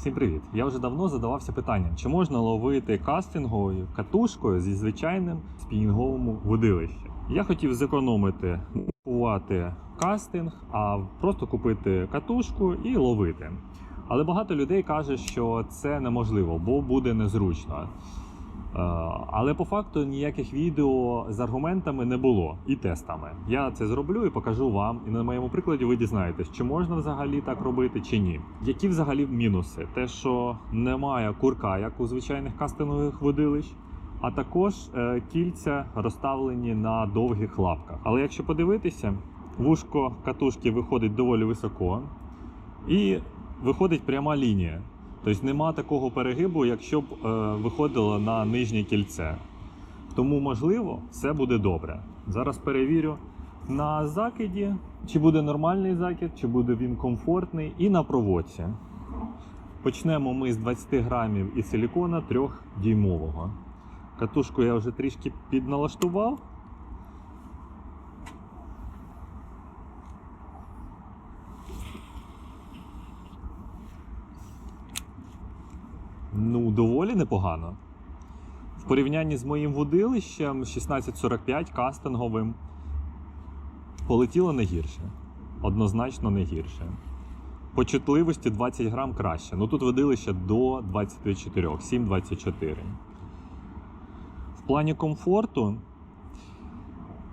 Всім привіт! Я вже давно задавався питанням, чи можна ловити кастинговою катушкою зі звичайним спінінговому водилищем. Я хотів зекономити купувати кастинг, а просто купити катушку і ловити. Але багато людей каже, що це неможливо, бо буде незручно. Е, Але по факту ніяких відео з аргументами не було і тестами. Я це зроблю і покажу вам. І на моєму прикладі ви дізнаєтесь, чи можна взагалі так робити, чи ні. Які взагалі мінуси? Те, що немає курка, як у звичайних кастингових водилищ, а також е, кільця розставлені на довгих лапках. Але якщо подивитися, вушко катушки виходить доволі високо і виходить пряма лінія. Тобто нема такого перегибу, якщо б е, виходило на нижнє кільце. Тому, можливо, все буде добре. Зараз перевірю на закиді, чи буде нормальний закид, чи буде він комфортний, і на проводці. Почнемо ми з 20 грамів і силікона 3-дюймового. Катушку я вже трішки підналаштував. Ну, доволі непогано. В порівнянні з моїм водилищем 1645 кастинговим полетіло не гірше. Однозначно не гірше. По чутливості 20 грам краще. Ну тут водилище до 24, 7,24. В плані комфорту,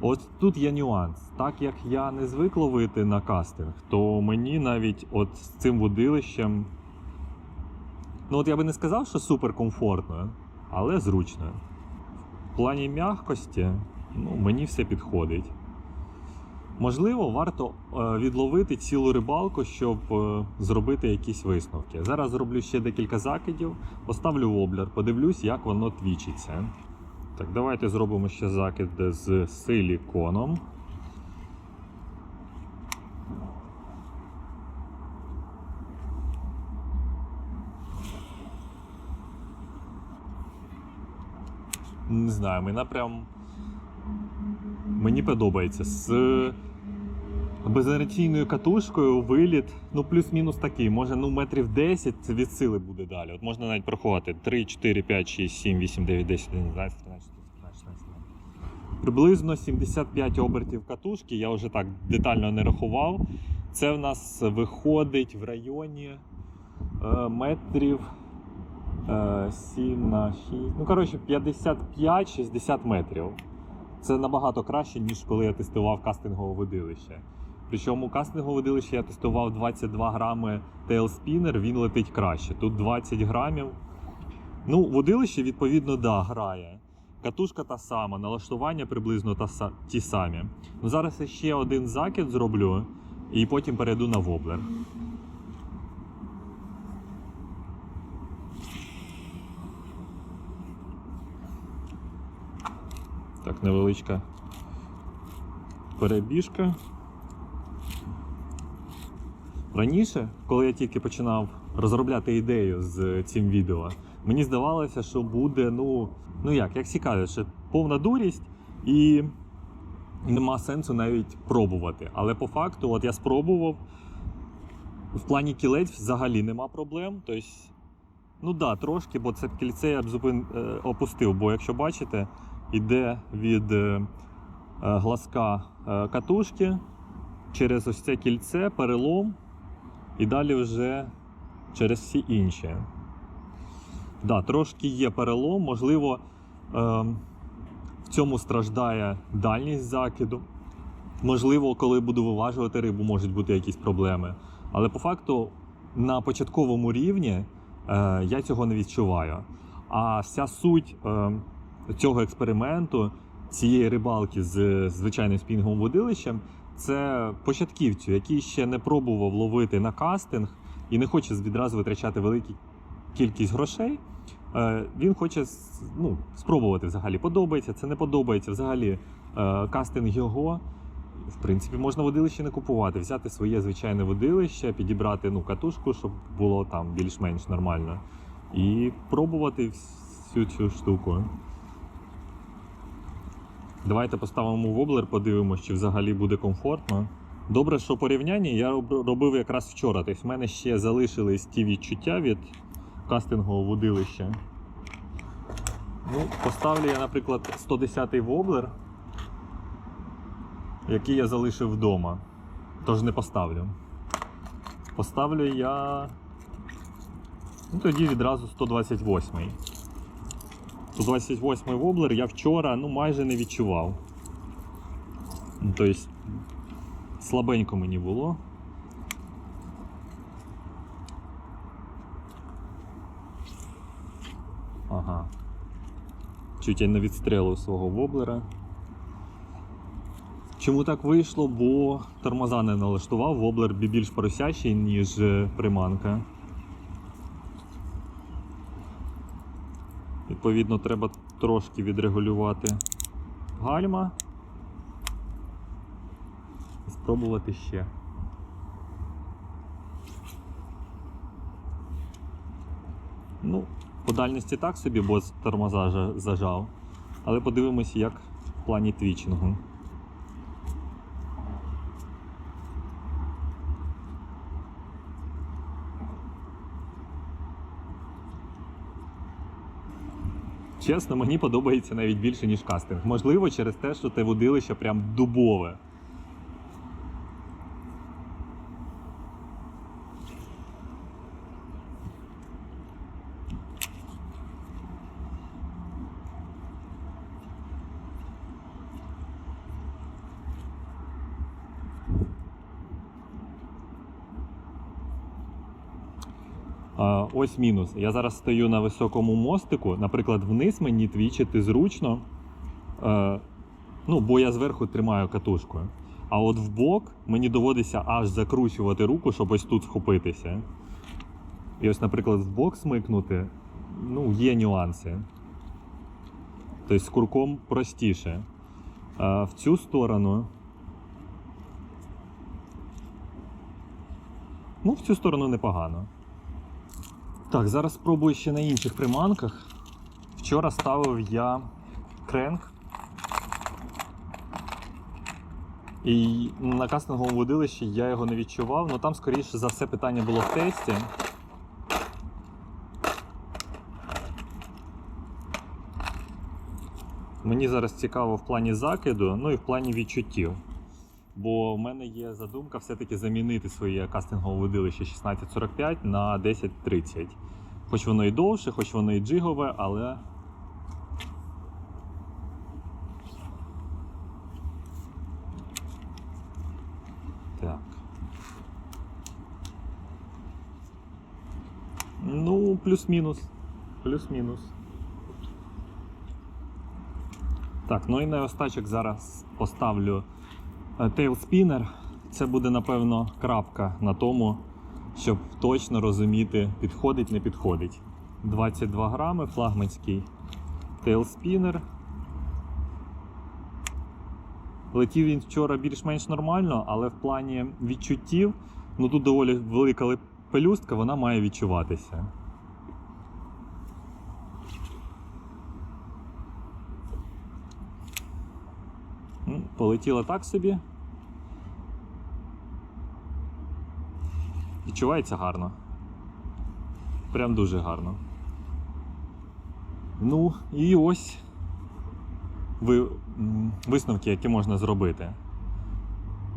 ось тут є нюанс. Так як я не звик ловити на кастинг, то мені навіть от з цим водилищем Ну, от я би не сказав, що супер комфортно, але зручно. В плані м'якості ну, мені все підходить. Можливо, варто е, відловити цілу рибалку, щоб е, зробити якісь висновки. Зараз зроблю ще декілька закидів, поставлю воблер, подивлюсь, як воно твічиться. Так, давайте зробимо ще закид з силіконом. Не знаю, мене прям. Мені подобається. З безінерційною катушкою виліт, ну, плюс-мінус такий. Може, ну, метрів 10 від сили буде далі. От можна навіть порахувати 3, 4, 5, 6, 7, 8, 9, 10, 11, 12, 13, 14, 15, 16. Приблизно 75 обертів катушки, я вже так детально не рахував. Це в нас виходить в районі е, метрів 7 на 6. Ну, коротше, 55-60 метрів. Це набагато краще, ніж коли я тестував кастингове водилище. Причому кастингове водилище я тестував 22 грами тейлспінер, він летить краще. Тут 20 грамів. Ну, водилище, відповідно, да, грає. Катушка та сама, налаштування приблизно та, ті самі. Ну, зараз я ще один закид зроблю і потім перейду на воблер. Так, невеличка перебіжка. Раніше, коли я тільки починав розробляти ідею з цим відео, мені здавалося, що буде, ну, ну як, як всі що повна дурість і нема сенсу навіть пробувати. Але по факту, от я спробував. В плані кілець взагалі нема проблем. Тобто, ну да, трошки, бо це кільце я б зупин... е, опустив, бо якщо бачите, іде від е, е, глазка е, катушки через ось це кільце, перелом, і далі вже через всі інші. Да, трошки є перелом, можливо, в цьому страждає дальність закиду. Можливо, коли буду виважувати рибу, можуть бути якісь проблеми. Але по факту на початковому рівні я цього не відчуваю. А вся суть цього експерименту, цієї рибалки з звичайним спінговим водилищем, це початківцю, який ще не пробував ловити на кастинг і не хоче відразу витрачати велику кількість грошей. Е, Він хоче ну, спробувати взагалі. Подобається, це не подобається. Взагалі е, кастинг його. В принципі, можна водилище не купувати, взяти своє звичайне водилище, підібрати ну, катушку, щоб було там більш-менш нормально. І пробувати всю цю штуку. Давайте поставимо воблер, подивимося, чи взагалі буде комфортно. Добре, що порівняння я робив якраз вчора. Тобто в мене ще залишились ті відчуття від кастингового вудилища. Ну, поставлю я, наприклад, 110-й воблер, який я залишив вдома. Тож не поставлю. Поставлю я. Ну, тоді відразу 128-й. 128-й воблер я вчора ну, майже не відчував. Тобто, слабенько мені було. Ага. Чуть я не відстрелив свого воблера. Чому так вийшло? Бо тормоза не налаштував, воблер бі- більш просящий, ніж е, приманка. Відповідно, треба трошки відрегулювати гальма. І спробувати ще. Ну, по дальності так собі, бо тормоза зажав. Але подивимося, як в плані твічингу. Чесно, мені подобається навіть більше, ніж кастинг. Можливо, через те, що те водилище прям дубове. Ось мінус. Я зараз стою на високому мостику. Наприклад, вниз мені твічити зручно. Е, ну, бо я зверху тримаю катушкою. А от в бок мені доводиться аж закручувати руку, щоб ось тут вхопитися. І ось, наприклад, в бок смикнути, ну, є нюанси. Тобто з курком простіше. А в цю сторону. Ну, в цю сторону непогано. Так, зараз спробую ще на інших приманках. Вчора ставив я кренк. І на кастинговому водилищі я його не відчував, але там, скоріше за все, питання було в тесті. Мені зараз цікаво в плані закиду, ну і в плані відчуттів. Бо в мене є задумка все-таки замінити своє кастингове водилище 1645 на 1030. Хоч воно і довше, хоч воно і джигове, але. Так. Ну, плюс-мінус. Плюс-мінус. Так, ну і на остачок зараз поставлю тейлспінер. Це буде, напевно, крапка на тому, щоб точно розуміти, підходить, не підходить. 22 грами, флагманський тейлспінер. Летів він вчора більш-менш нормально, але в плані відчуттів, ну тут доволі велика пелюстка, вона має відчуватися. Полетіла так собі. Відчувається гарно. Прям дуже гарно. Ну, і ось ви, висновки, які можна зробити.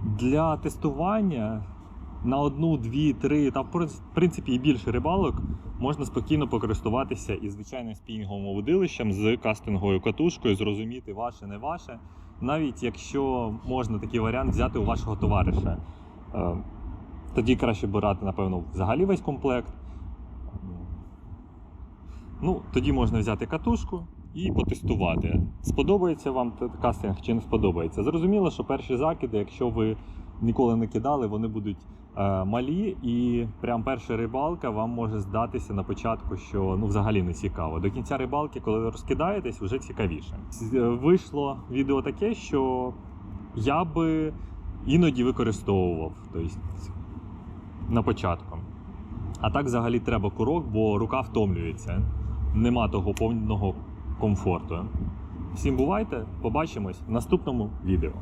Для тестування на одну, дві, три, та в принципі і більше рибалок можна спокійно покористуватися і звичайним спінінговим водилищем з кастинговою катушкою, зрозуміти ваше, не ваше. Навіть якщо можна такий варіант взяти у вашого товариша. Тоді краще брати, напевно, взагалі весь комплект. Ну, тоді можна взяти катушку і потестувати. Сподобається вам кастинг чи не сподобається. Зрозуміло, що перші закиди, якщо ви ніколи не кидали, вони будуть е, малі, і прям перша рибалка вам може здатися на початку, що ну взагалі не цікаво. До кінця рибалки, коли ви розкидаєтесь, вже цікавіше. Е, Вийшло відео таке, що я би іноді використовував. Тобто, на початку. А так взагалі треба курок, бо рука втомлюється. Нема того повного комфорту. Всім бувайте, побачимось в наступному відео.